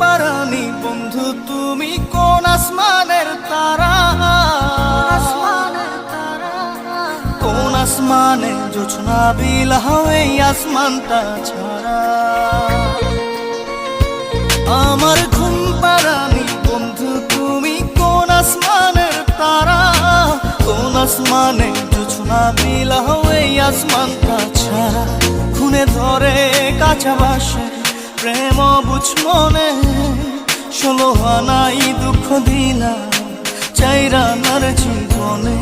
পারানি বন্ধু তুমি কোন আসমানের তারা? কোন আসমানে জোছনা বিল এই আসমানটা ছাড়া? আমার ঘুম পারানি বন্ধু তুমি কোন আসমানের তারা? কোন আসমানে জোছনা বিল এই আসমানটা ছাড়া? খুনে ধরে কাঁচা বাসে প্রেম বুঝ মনে ষোলো হানাই দুঃখ দিলা চাইরা নার জীবনে